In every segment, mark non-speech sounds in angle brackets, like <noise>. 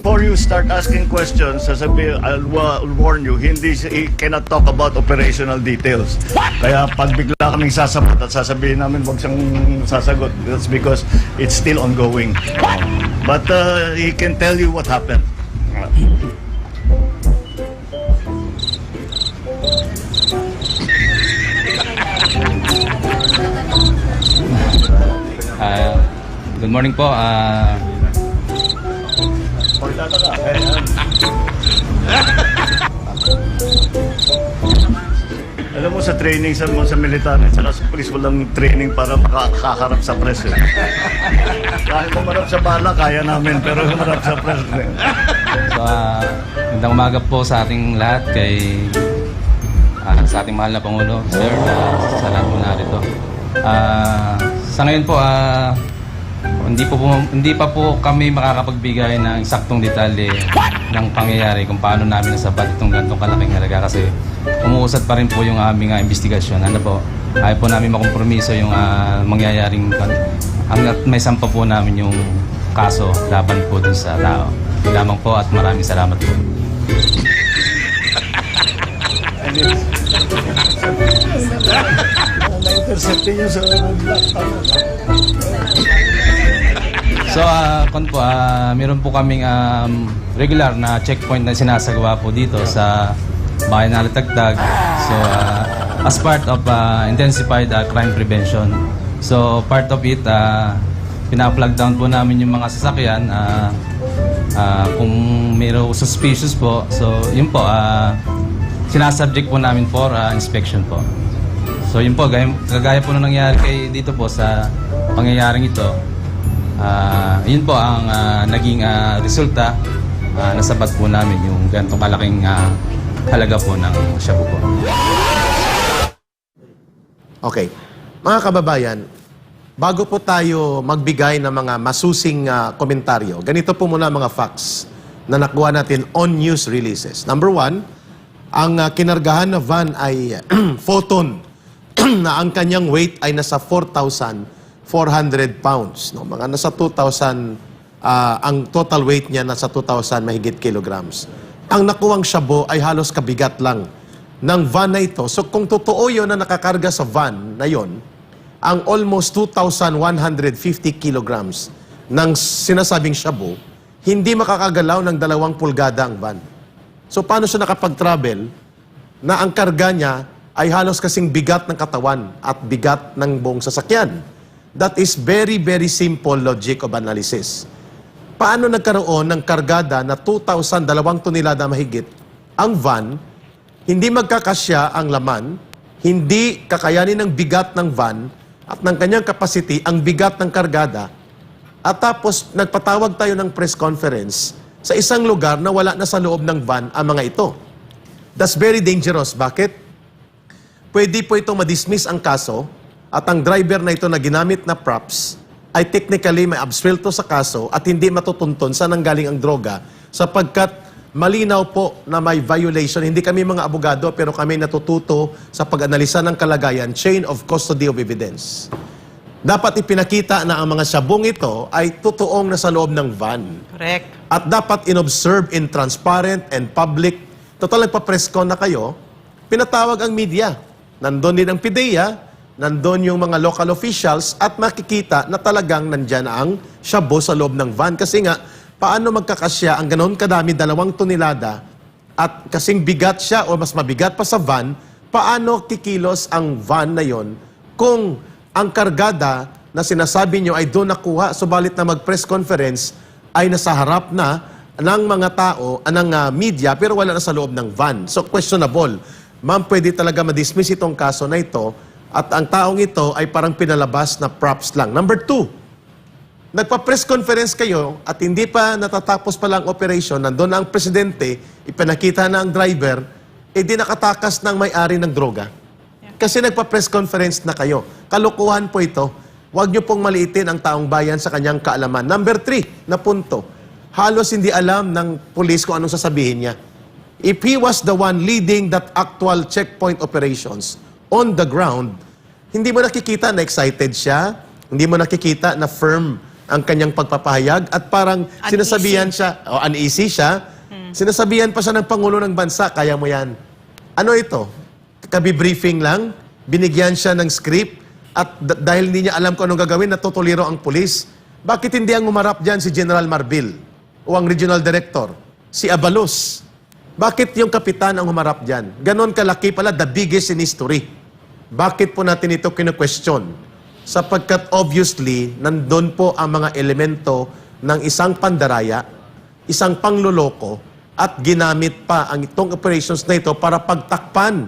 before you start asking questions, sasabi, I'll, wa- I'll warn you, hindi si- he cannot talk about operational details. Kaya pag bigla kaming sasagot at sasabihin namin wag siyang sasagot, that's because it's still ongoing. But uh, he can tell you what happened. Ah, good morning po. Ah, Alam mo sa training sa sa militar at sa police walang training para makakaharap sa press. Eh. Kahit umarap sa bala, kaya namin, pero umarap sa press. Eh. so, ah, magandang umaga po sa ating lahat kay ah, sa ating mahal na Pangulo, Sir, ah, sa lahat po narito. Ah, sa ngayon po, ah, hindi po, po hindi pa po kami makakapagbigay ng eksaktong detalye ng pangyayari kung paano namin nasabat itong ganitong kalaking halaga kasi umuusad pa rin po yung aming ah, investigasyon. Ano po, ayaw po namin makompromiso yung ah, mangyayaring hanggat may sampa po namin yung kaso laban po dun sa tao. Lamang po at maraming salamat po. It's... Na-intercept niyo sa black So, ah, kon po, ah, meron po kaming um, regular na checkpoint na sinasagawa po dito sa bayan na Latagtag. So, ah, as part of ah, intensified ah, crime prevention. So, part of it, uh, pina-plug down po namin yung mga sasakyan. ah, ah, kung mayroong suspicious po, so yun po, ah, sinasubject po namin for ah, inspection po. So yun po, gaya, kagaya po na nangyari kay dito po sa pangyayaring ito, Ah, yun po ang ah, naging ah, resulta. Ah, nasabat po namin yung ganitong kalaking ah, halaga po ng shabu po. Okay. Mga kababayan, bago po tayo magbigay ng mga masusing ah, komentaryo, ganito po muna mga facts na nakuha natin on news releases. Number one, ang ah, kinargahan na van ay <clears throat> photon <clears throat> na ang kanyang weight ay nasa 4,400 pounds. No? Mga nasa 2,000, ah, ang total weight niya nasa 2,000 mahigit kilograms. Ang nakuwang shabu ay halos kabigat lang ng van na ito. So kung totoo yun na nakakarga sa van na yon, ang almost 2,150 kilograms ng sinasabing shabu, hindi makakagalaw ng dalawang pulgada ang van. So paano siya nakapag-travel na ang karga niya ay halos kasing bigat ng katawan at bigat ng buong sasakyan? That is very, very simple logic of analysis. Paano nagkaroon ng kargada na 2,000 dalawang tonelada mahigit ang van hindi magkakasya ang laman, hindi kakayanin ng bigat ng van at ng kanyang capacity ang bigat ng kargada, at tapos nagpatawag tayo ng press conference sa isang lugar na wala na sa loob ng van ang mga ito. That's very dangerous. Bakit? Pwede po itong madismiss ang kaso at ang driver na ito na ginamit na props ay technically may absuelto sa kaso at hindi matutuntun saan nanggaling ang droga sapagkat malinaw po na may violation. Hindi kami mga abogado pero kami natututo sa pag-analisa ng kalagayan, chain of custody of evidence. Dapat ipinakita na ang mga sabong ito ay totoong nasa loob ng van. Correct. At dapat inobserve in transparent and public. Total, nagpa-press con na kayo, pinatawag ang media. Nandun din ang PIDEA, nandun yung mga local officials at makikita na talagang nandyan ang shabu sa loob ng van. Kasi nga, paano magkakasya ang ganoon kadami, dalawang tonelada, at kasing bigat siya o mas mabigat pa sa van, paano kikilos ang van na yon kung ang kargada na sinasabi nyo ay doon nakuha, subalit na mag-press conference ay nasa harap na ng mga tao, ah, ng ah, media, pero wala na sa loob ng van. So questionable. Ma'am, pwede talaga ma-dismiss itong kaso na ito at ang taong ito ay parang pinalabas na props lang. Number two, nagpa-press conference kayo at hindi pa natatapos pa lang operation, nandun na ang presidente, ipinakita na ang driver, eh di nakatakas ng may-ari ng droga. Kasi nagpa-press conference na kayo. Kalukuhan po ito. Huwag niyo pong maliitin ang taong bayan sa kanyang kaalaman. Number three, na punto. Halos hindi alam ng police kung anong sasabihin niya. If he was the one leading that actual checkpoint operations on the ground, hindi mo nakikita na excited siya, hindi mo nakikita na firm ang kanyang pagpapahayag at parang sinasabihan siya, o uneasy siya, sinasabihan pa siya ng Pangulo ng Bansa, kaya mo yan. Ano ito? Kabi-briefing lang, binigyan siya ng script, at dahil hindi niya alam kung anong gagawin, natutuliro ang pulis. Bakit hindi ang umarap dyan si General Marbil o ang Regional Director? Si Abalos. Bakit yung kapitan ang humarap dyan? Ganon kalaki pala, the biggest in history. Bakit po natin ito kinu-question? Sapagkat obviously, nandun po ang mga elemento ng isang pandaraya, isang pangluloko, at ginamit pa ang itong operations na ito para pagtakpan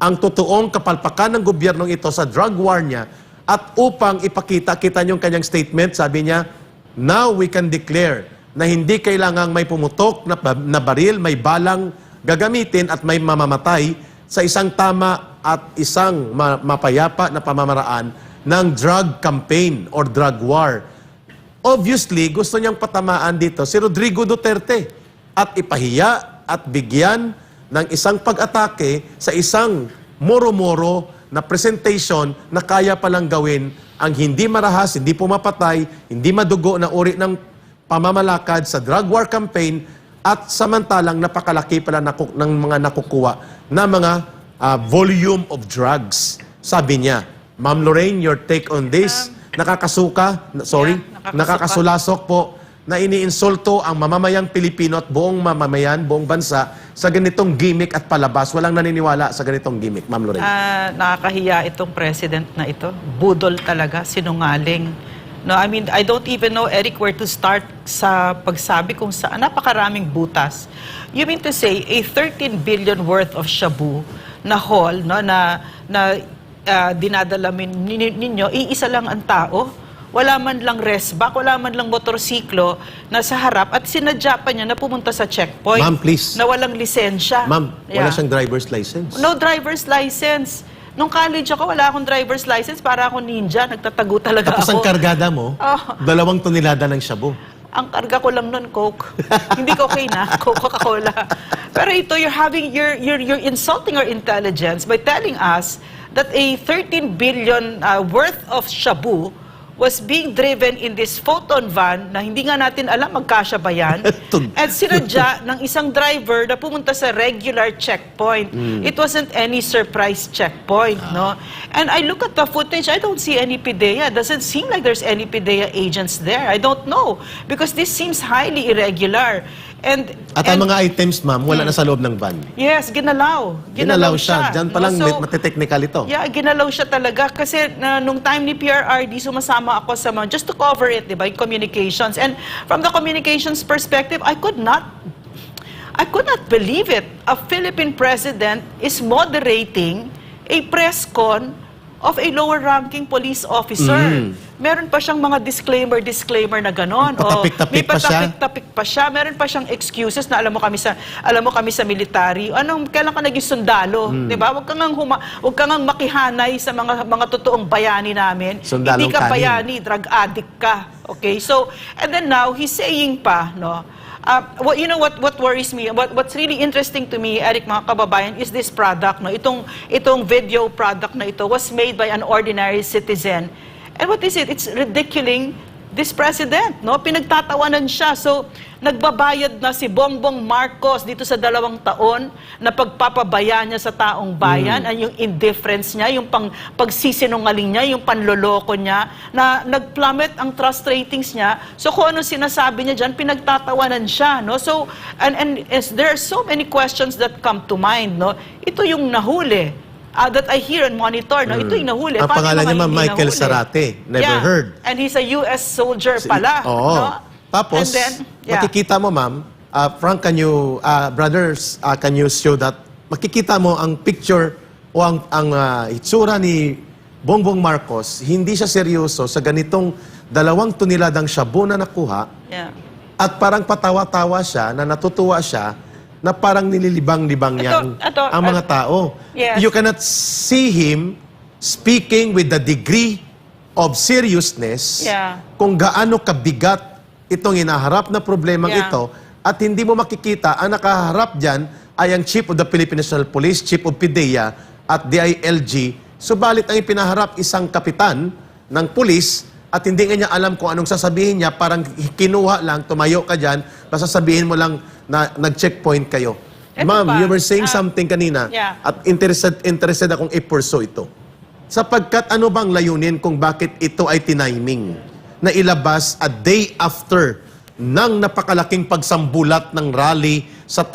ang totoong kapalpakan ng gobyernong ito sa drug war niya at upang ipakita, kita niyo yung kanyang statement, sabi niya, now we can declare na hindi kailangang may pumutok na, na baril, may balang gagamitin at may mamamatay sa isang tama at isang ma- mapayapa na pamamaraan ng drug campaign or drug war. Obviously, gusto niyang patamaan dito si Rodrigo Duterte at ipahiya at bigyan ng isang pag-atake sa isang moro-moro na presentation na kaya palang gawin ang hindi marahas, hindi pumapatay, hindi madugo na uri ng pamamalakad sa drug war campaign at samantalang napakalaki pala naku- ng mga nakukuha na mga ah, volume of drugs. Sabi niya, Ma'am Lorraine, your take on this? nakakasuka, na- sorry, Yeah, nakakasuka. nakakasulasok po na iniinsulto ang mamamayang Pilipino at buong mamamayan, buong bansa sa ganitong gimmick at palabas. Walang naniniwala sa ganitong gimmick, Ma'am Lorraine. Ah, nakakahiya itong president na ito. Budol talaga, sinungaling. No, I mean, I don't even know, Eric, where to start sa pagsabi kung saan napakaraming butas. You mean to say, a 13 billion worth of shabu na haul, no, na, na ah, dinadala min, nin- ninyo, iisa lang ang tao. Wala man lang resback, wala man lang motorsiklo na sa harap at sinadya pa niya na pumunta sa checkpoint. Ma'am, please. Na walang lisensya. Ma'am, wala Yeah. siyang driver's license. No driver's license. Nung college ako, wala akong driver's license. Para ako ninja. Nagtatago talaga Tapos ang ako. kargada mo, Oh. <laughs> dalawang tonelada ng shabu. Ang karga ko lang nun, Coke. Hindi cocaine na, <laughs> Coke, Coca-Cola. Pero ito, you're having, you're, you're, you're insulting our intelligence by telling us that a 13 billion uh, worth of shabu was being driven in this photon van na hindi nga natin alam magkasya ba yan. <laughs> At sinadya ng isang driver na pumunta sa regular checkpoint. It wasn't any surprise checkpoint, no? And I look at the footage, I don't see any PIDEA. Doesn't seem like there's any PIDEA agents there. I don't know. Because this seems highly irregular. And, At ang and- mga items, ma'am, wala na sa loob ng van. Yes, ginalaw. Ginalaw siya. Diyan pa no? lang So, matiteknikal ito. Yeah, ginalaw siya talaga kasi na, nung time ni PRRD, sumasama ako sa mga, just to cover it, di ba, communications. And from the communications perspective, I could not, I could not believe it. A Philippine president is moderating a press con of a lower-ranking police officer. Meron pa siyang mga disclaimer-disclaimer na ganon. Patapik-tapik pa siya. patapik-tapik pa siya. Meron pa siyang excuses na alam mo kami sa alam mo kami sa military. Anong kailan ka naging sundalo, Hmm. 'di ba? Huwag kang huma, huwag kang makihanay sa mga mga totoong bayani namin. Sundalong Hindi ka kanin. bayani, drug addict ka. Okay? So, and then now he's saying pa, no? Uh, what, you know what what worries me what what's really interesting to me Eric mga kababayan is this product no? Itong itong video product na ito was made by an ordinary citizen. And what is it? It's ridiculing this president, no? Pinagtatawanan siya. So, nagbabayad na si Bongbong Marcos dito sa dalawang taon na pagpapabaya niya sa taong bayan, ay yung indifference niya, yung pang, pagsisinungaling niya, yung panloloko niya, na nag-plummet ang trust ratings niya. So, kung ano sinasabi niya dyan, pinagtatawanan siya, no? So, and, and as there are so many questions that come to mind, no? Ito yung nahuli. Ah, that I hear and monitor, no? Ito yung nahuli. Ang Paano pangalan mga niya, Ma'am hindi Michael nahuli? Sarate. Never Yeah. heard. And he's a US soldier pala. Oo. no? Tapos, And then, yeah. makikita mo, ma'am, uh, Frank, can you, uh, brothers, uh, can you show that? Makikita mo ang picture o ang, ang uh, itsura ni Bongbong Marcos, hindi siya seryoso sa ganitong dalawang tuniladang shabu na nakuha Yeah. at parang patawa-tawa siya na natutuwa siya na parang nililibang-libang Ito- niya ang, ito, ang mga tao. yes. You cannot see him speaking with the degree of seriousness Yeah. kung gaano kabigat itong inaharap na problemang Yeah. ito at hindi mo makikita ang nakaharap dyan ay ang Chief of the Philippine National Police, Chief of PIDEA at DILG. Subalit ang ipinaharap isang kapitan ng pulis at hindi nga niya alam kung anong sasabihin niya, parang kinuha lang, tumayo ka dyan, basta sabihin mo lang na nag-checkpoint kayo. Ma'am, pa, you were saying ah, something kanina yeah. at interested, interested akong i-pursue ito. Sapagkat ano bang layunin kung bakit ito ay tiniming na ilabas a day after ng napakalaking pagsambulat ng rally sa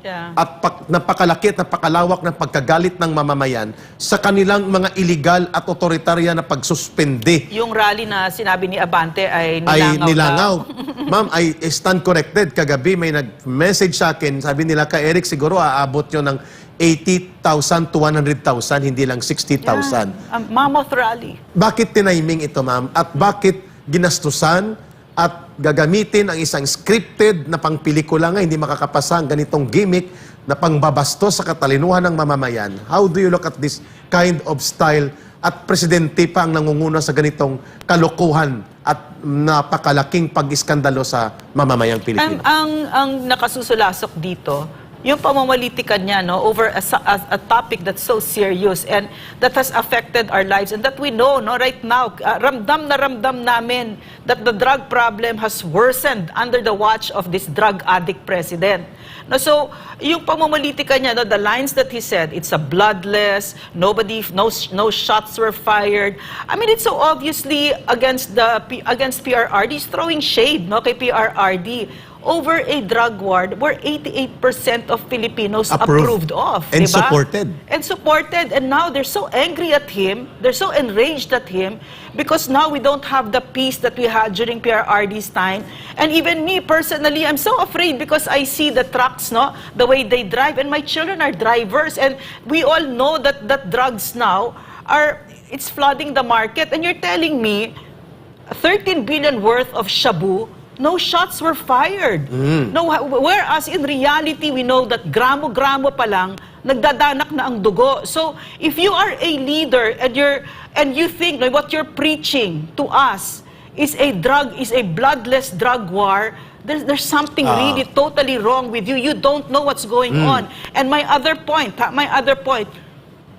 Yeah. at pak- napakalaki at napakalawak ng pagkagalit ng mamamayan sa kanilang mga illegal at otoritarya na pagsuspende Yung rally na sinabi ni Abante ay nilangaw. ay nilangaw. <laughs> Ma'am, I stand corrected. Kagabi may nag-message sa akin, sabi nila ka Eric, siguro aabot yun ng 80,000 to 100,000, hindi lang 60,000. Yeah. Ang mammoth rally. Bakit tiniming ito, ma'am? At bakit ginastusan at gagamitin ang isang scripted na pangpelikula nga, hindi makakapasa ang ganitong gimmick na pangbabastos sa katalinuhan ng mamamayan? How do you look at this kind of style at presidente pa ang nangunguna sa ganitong kalokohan at napakalaking pag-iskandalo sa mamamayang Ang, Pilipino? ang, ang nakasusulasok dito, yung pamamalitikan niya no, over a, a, a topic that's so serious and that has affected our lives and that we know no, right now, uh, ramdam na ramdam namin that the drug problem has worsened under the watch of this drug addict president. No, so, yung pamamalitikan niya, no, the lines that he said, it's a bloodless, nobody, no, no shots were fired. I mean, it's so obviously against the against PRRD. He's throwing shade no, kay PRRD over a drug war where 88% of Filipinos Approved. approved of. And diba? supported. And supported. And now they're so angry at him, they're so enraged at him because now we don't have the peace that we had during PRRD's time. And even me personally, I'm so afraid because I see the trucks, no, the way they drive, and my children are drivers. And we all know that, that drugs now are, it's flooding the market. And you're telling me 13 billion worth of shabu, no shots were fired. No, whereas in reality, we know that gramo-gramo pa lang, nagdadanak na ang dugo. So, if you are a leader and you're and you think like, what you're preaching to us is a drug, is a bloodless drug war, there's, there's something really totally wrong with you. You don't know what's going on. And my other point, my other point,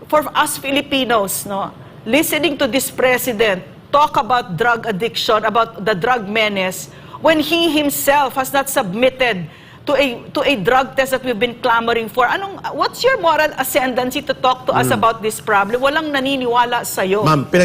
for us Filipinos, no, listening to this president talk about drug addiction, about the drug menace, when he himself has not submitted to a to a drug test that we've been clamoring for. Anong what's your moral ascendancy to talk to us about this problem? Walang naniniwala sa Ma'am, pinag-